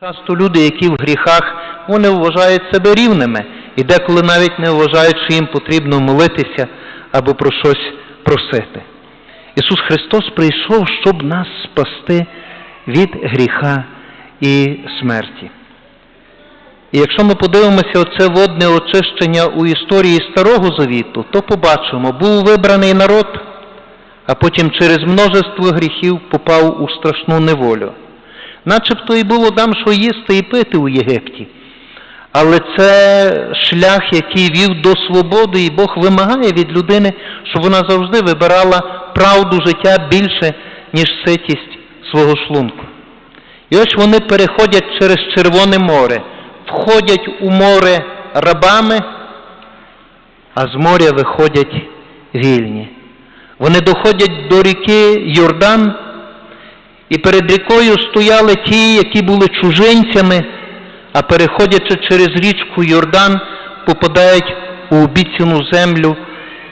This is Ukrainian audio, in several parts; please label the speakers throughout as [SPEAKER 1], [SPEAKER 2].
[SPEAKER 1] Часто люди, які в гріхах, вони вважають себе рівними і деколи навіть не вважають, що їм потрібно молитися або про щось просити. Ісус Христос прийшов, щоб нас спасти від гріха і смерті. І якщо ми подивимося оце водне очищення у історії Старого Завіту, то побачимо, був вибраний народ, а потім через множество гріхів попав у страшну неволю. Начебто і було там що їсти і пити у Єгипті. Але це шлях, який вів до свободи, і Бог вимагає від людини, щоб вона завжди вибирала правду життя більше, ніж ситість свого шлунку. І ось вони переходять через Червоне море, входять у море рабами, а з моря виходять вільні. Вони доходять до ріки Йордан, і перед рікою стояли ті, які були чужинцями, а переходячи через річку Йордан, попадають у обіцяну землю,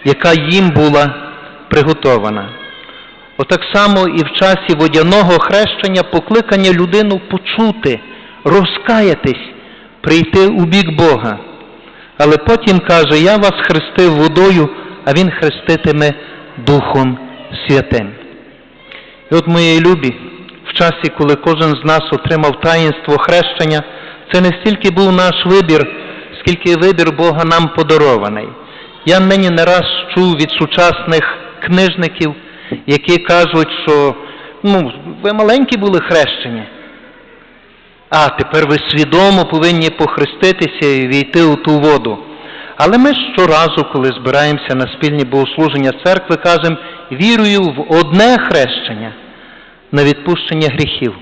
[SPEAKER 1] яка їм була приготована. Отак само і в часі водяного хрещення покликання людину почути, розкаятись, прийти у бік Бога. Але потім каже, я вас хрестив водою, а Він хреститиме Духом Святим. І от, мої любі, в часі, коли кожен з нас отримав таїнство хрещення, це не стільки був наш вибір, скільки вибір Бога нам подарований. Я нині не раз чув від сучасних книжників, які кажуть, що ну, ви маленькі були хрещені, а тепер ви свідомо повинні похреститися і війти у ту воду. Але ми щоразу, коли збираємося на спільні богослуження церкви, кажемо, вірую в одне хрещення на відпущення гріхів.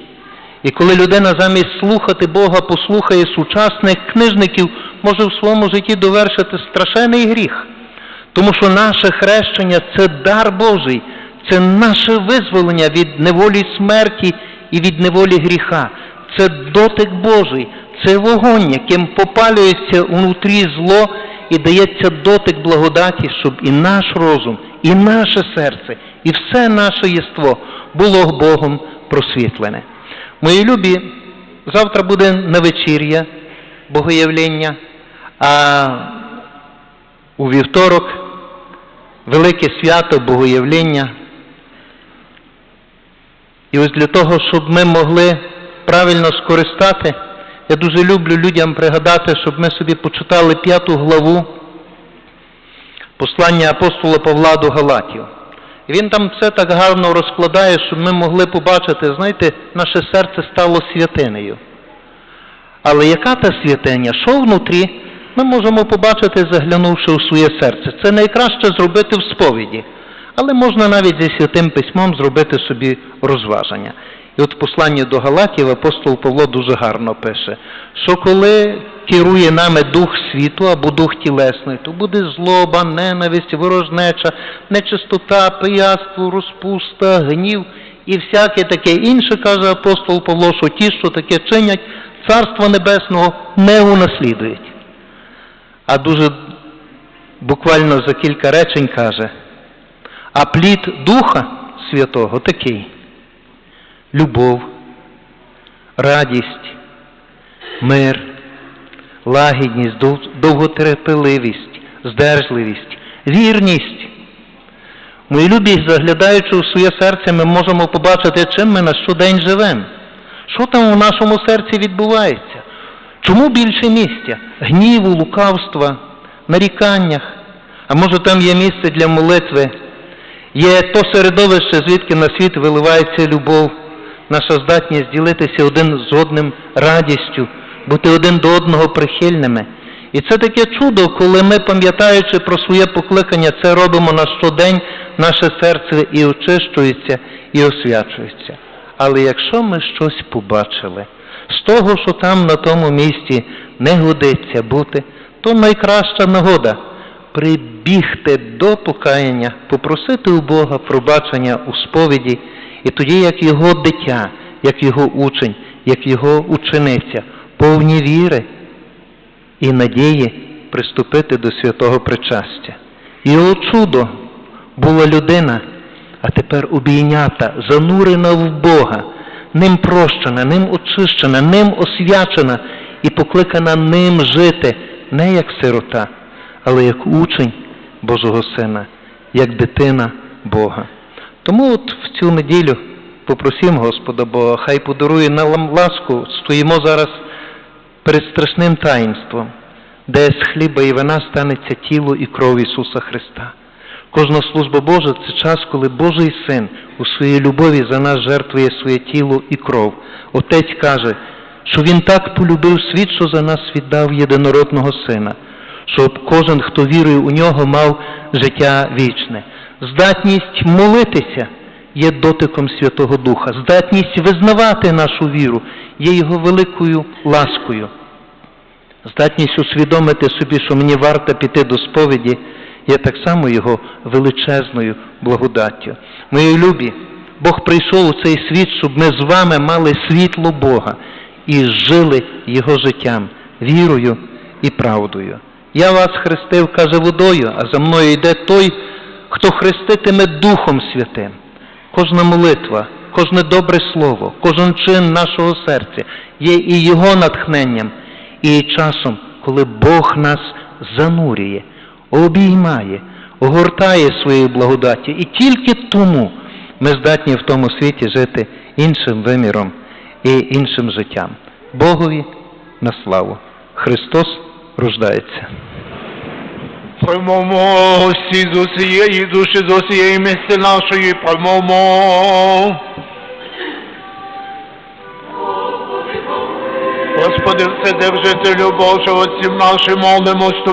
[SPEAKER 1] І коли людина замість слухати Бога послухає сучасних книжників, може в своєму житті довершити страшенний гріх. Тому що наше хрещення це дар Божий, це наше визволення від неволі смерті і від неволі гріха. Це дотик Божий, це вогонь, яким попалюється унутрі зло і дається дотик благодаті, щоб і наш розум, і наше серце, і все наше єство було Богом просвітлене. Мої любі, завтра буде на вечір'я богоявлення, а у вівторок велике свято богоявлення. І ось для того, щоб ми могли правильно скористати, я дуже люблю людям пригадати, щоб ми собі почитали п'яту главу послання апостола Павла до Галатів. Він там все так гарно розкладає, щоб ми могли побачити, знаєте, наше серце стало святинею. Але яка та святиня? Що внутрі, ми можемо побачити, заглянувши у своє серце. Це найкраще зробити в сповіді. Але можна навіть зі святим письмом зробити собі розваження. І от в посланні до Галатів апостол Павло дуже гарно пише, що коли керує нами дух світу або дух тілесний, то буде злоба, ненависть, ворожнеча, нечистота, пияство, розпуста, гнів і всяке таке інше, каже апостол Павло, що ті, що таке чинять, Царства Небесного не унаслідують. А дуже буквально за кілька речень каже, а плід Духа Святого такий любов, радість, мир, лагідність, довготерпеливість, здержливість, вірність. Мої любі, заглядаючи у своє серце, ми можемо побачити, чим ми на щодень живемо. Що там у нашому серці відбувається? Чому більше місця? Гніву, лукавства, наріканнях. А може там є місце для молитви? Є то середовище, звідки на світ виливається любов, наша здатність ділитися один з одним радістю, бути один до одного прихильними. І це таке чудо, коли ми, пам'ятаючи про своє покликання, це робимо на щодень, наше серце і очищується, і освячується. Але якщо ми щось побачили, з того, що там на тому місці не годиться бути, то найкраща нагода прибігти до покаяння, попросити у Бога пробачення у сповіді, і тоді, як його дитя, як його учень, як його учениця, повні віри і надії приступити до святого причастя. І о чудо була людина, а тепер обійнята, занурена в Бога, ним прощена, ним очищена, ним освячена і покликана ним жити не як сирота, але як учень Божого Сина, як дитина Бога. Тому от в цю неділю попросимо Господа Бога, хай подарує нам ласку, стоїмо зараз перед страшним таїнством, де з хліба і вина станеться тіло і кров Ісуса Христа. Кожна служба Божа це час, коли Божий Син у своїй любові за нас жертвує своє тіло і кров. Отець каже, що Він так полюбив світ, що за нас віддав єдинородного Сина, щоб кожен, хто вірує у нього, мав життя вічне. Здатність молитися є дотиком Святого Духа, здатність визнавати нашу віру є Його великою ласкою. Здатність усвідомити собі, що мені варто піти до сповіді, є так само його величезною благодаттю. Мої любі, Бог прийшов у цей світ, щоб ми з вами мали світло Бога і жили Його життям, вірою і правдою. Я вас хрестив, каже, водою, а за мною йде той, хто хреститиме Духом Святим. Кожна молитва, кожне добре слово, кожен чин нашого серця є і Його натхненням, і часом, коли Бог нас занурює, обіймає, огортає своєю благодаттю. І тільки тому ми здатні в тому світі жити іншим виміром і іншим життям. Богові на славу. Христос рождається.
[SPEAKER 2] Приймемо всі з усієї душі, з усієї місці нашої, приймемо. Господи, все де любов, що усім нашим молимось Тобі.